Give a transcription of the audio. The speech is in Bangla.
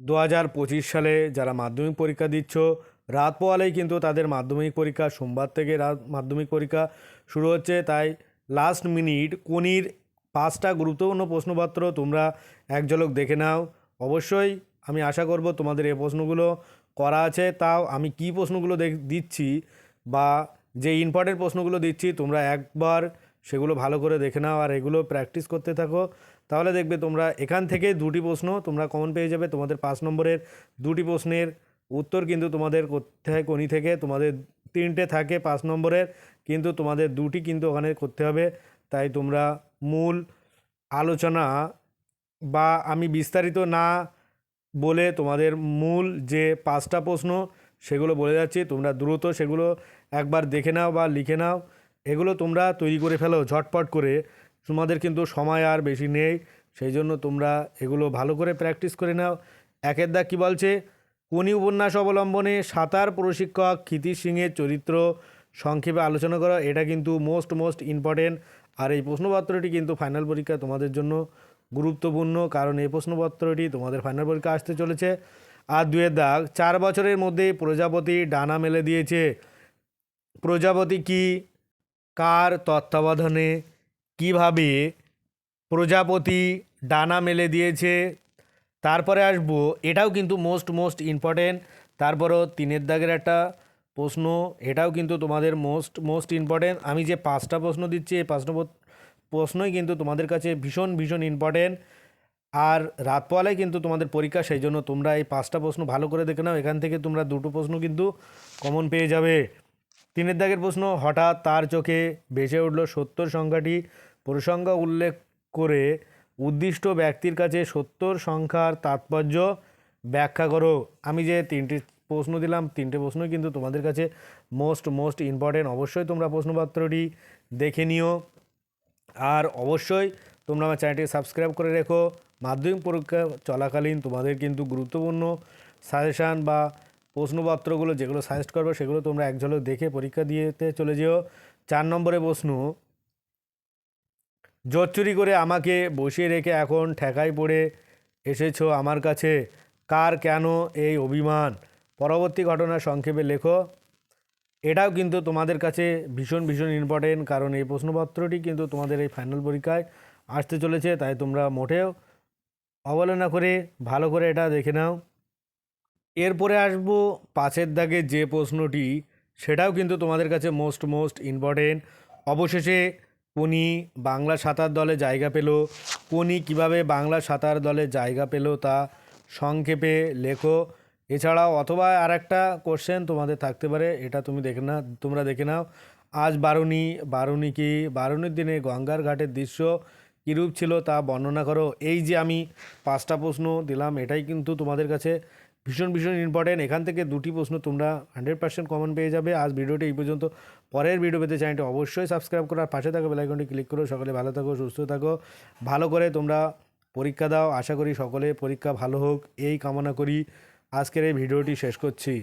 দু হাজার পঁচিশ সালে যারা মাধ্যমিক পরীক্ষা দিচ্ছ রাত পোয়ালেই কিন্তু তাদের মাধ্যমিক পরীক্ষা, সোমবার থেকে রাত মাধ্যমিক পরীক্ষা শুরু হচ্ছে। তাই লাস্ট মিনিট কোনির পাঁচটা গুরুত্বপূর্ণ প্রশ্নপত্র তোমরা এক ঝলক দেখে নাও। অবশ্যই আমি আশা করব তোমাদের এই প্রশ্নগুলো করা আছে। তাও আমি কি প্রশ্নগুলো দিচ্ছি বা যে ইম্পর্টেন্ট প্রশ্নগুলো দিচ্ছি তোমরা একবার সেগুলো ভালো করে দেখে নাও আর এগুলো প্র্যাকটিস করতে থাকো। তাহলে দেখবে তোমরা এখান থেকে দুটি প্রশ্ন তোমরা কমন পেয়ে যাবে। তোমাদের পাঁচ নম্বরের দুটি প্রশ্নের উত্তর কিন্তু তোমাদের কোথায় কোনি থেকে। তোমাদের তিনটে থাকে পাঁচ নম্বরের, কিন্তু তোমাদের দুটি কিন্তু ওখানে করতে হবে। তাই তোমরা মূল আলোচনা বা আমি বিস্তারিত না বলে তোমাদের মূল যে পাঁচটা প্রশ্ন সেগুলো বলে যাচ্ছি। তোমরা দ্রুত সেগুলো একবার দেখে নাও বা লিখে নাও। এগুলো তোমরা তৈরি করে ফেলো ঝটপট করে। তোমাদের কিন্তু সময় আর বেশি নেই, সেই জন্য তোমরা এগুলো ভালো করে প্র্যাকটিস করে নাও। একের দাগ কী বলছে? কোনি উপন্যাস অবলম্বনে সাঁতার প্রশিক্ষক ক্ষিতিশ সিংয়ের চরিত্র সংক্ষেপে আলোচনা করা। এটা কিন্তু মোস্ট মোস্ট ইম্পর্টেন্ট আর এই প্রশ্নপত্রটি কিন্তু ফাইনাল পরীক্ষা তোমাদের জন্য গুরুত্বপূর্ণ, কারণ এই প্রশ্নপত্রটি তোমাদের ফাইনাল পরীক্ষা আসতে চলেছে। আর দুয়ের দাগ চার বছরের মধ্যে প্রজাপতি ডানা মেলে দিয়েছে। প্রজাপতি কি? কার তত্ত্বাবধানে? কীভাবে প্রজাপতি ডানা মেলে দিয়েছে, তারপরে আসব, এটাও কিন্তু মোস্ট মোস্ট ইম্পর্টেন্ট তারপরও তিনের দাগের একটা প্রশ্ন, এটাও কিন্তু তোমাদের মোস্ট মোস্ট ইম্পর্টেন্ট আমি যে পাঁচটা প্রশ্ন দিচ্ছি, এই পাঁচটা প্রশ্নই কিন্তু তোমাদের কাছে ভীষণ ভীষণ ইম্পর্টেন্ট আর রাত কিন্তু তোমাদের পরীক্ষা, সেই জন্য তোমরা এই পাঁচটা প্রশ্ন ভালো করে দেখে নাও। এখান থেকে তোমরা দুটো প্রশ্ন কিন্তু কমন পেয়ে যাবে। তিনের দাগের প্রশ্ন, হঠাৎ তার চোখে ভেসে উঠল সত্তর সংখ্যাটি। প্রসঙ্গ উল্লেখ করে উদ্দিষ্ট ব্যক্তির কাছে সত্তর সংখ্যার তাৎপর্য ব্যাখ্যা করো। আমি যে তিনটি প্রশ্ন দিলাম, তিনটে প্রশ্নই কিন্তু তোমাদের কাছে মোস্ট মোস্ট ইম্পর্টেন্ট অবশ্যই তোমরা প্রশ্নপত্রটি দেখে নিও। আর অবশ্যই তোমরা আমার চ্যানেলটি সাবস্ক্রাইব করে রেখো। মাধ্যমিক পরীক্ষা চলাকালীন তোমাদের কিন্তু গুরুত্বপূর্ণ সাজেশান বা প্রশ্নপত্রগুলো যেগুলো সাজেস্ট করবে, সেগুলো তোমরা এক ঝলক দেখে পরীক্ষা দিয়েতে চলে যেও। চার নম্বরে প্রশ্ন, জোর করে আমাকে বসিয়ে রেখে এখন ঠেকাই পড়ে এসেছ আমার কাছে। কার কেন এই অভিমান? পরবর্তী ঘটনা সংক্ষেপে লেখো। এটাও কিন্তু তোমাদের কাছে ভীষণ ভীষণ ইম্পর্টেন্ট কারণ এই প্রশ্নপত্রটি কিন্তু তোমাদের এই ফাইনাল পরীক্ষায় আসতে চলেছে, তাই তোমরা মোটেও অবহেলনা করে ভালো করে এটা দেখে নাও। এরপরে আসব পাঁচের দাগে যে প্রশ্নটি, সেটাও কিন্তু তোমাদের কাছে মোস্ট মোস্ট ইম্পর্টেন্ট অবশেষে কোনি বাংলা সাঁতার দলে জায়গা পেল। কোনি কীভাবে বাংলা সাঁতার দলে জায়গা পেল তা সংক্ষেপে লেখো। এছাড়াও অথবা আর একটা কোশ্চেন তোমাদের থাকতে পারে, এটা তুমি দেখে না, তোমরা দেখে নাও। আজ বারুণী বারুণী কি? বারুণীর দিনে গঙ্গার ঘাটের দৃশ্য কীরূপ ছিল তা বর্ণনা করো। এই যে আমি পাঁচটা প্রশ্ন দিলাম, এটাই কিন্তু তোমাদের কাছে ভীষণ ভীষণ ইম্পর্টেন্ট এখান থেকে দুটি প্রশ্ন তোমরা হান্ড্রেড পার্সেন্ট কমন পেয়ে যাবে। আজ ভিডিওটি এই পর্যন্ত। পরের ভিডিও পেতে চ্যানেলটি অবশ্যই সাবস্ক্রাইব করো আর পাশে থাকো বেলাইকনটি ক্লিক করো। সকলে ভালো থাকো, সুস্থ থাকো। ভালো করে তোমরা পরীক্ষা দাও। আশা করি সকলে পরীক্ষা ভালো হোক। এই কামনা করি। আজকের এই ভিডিওটি শেষ করছি।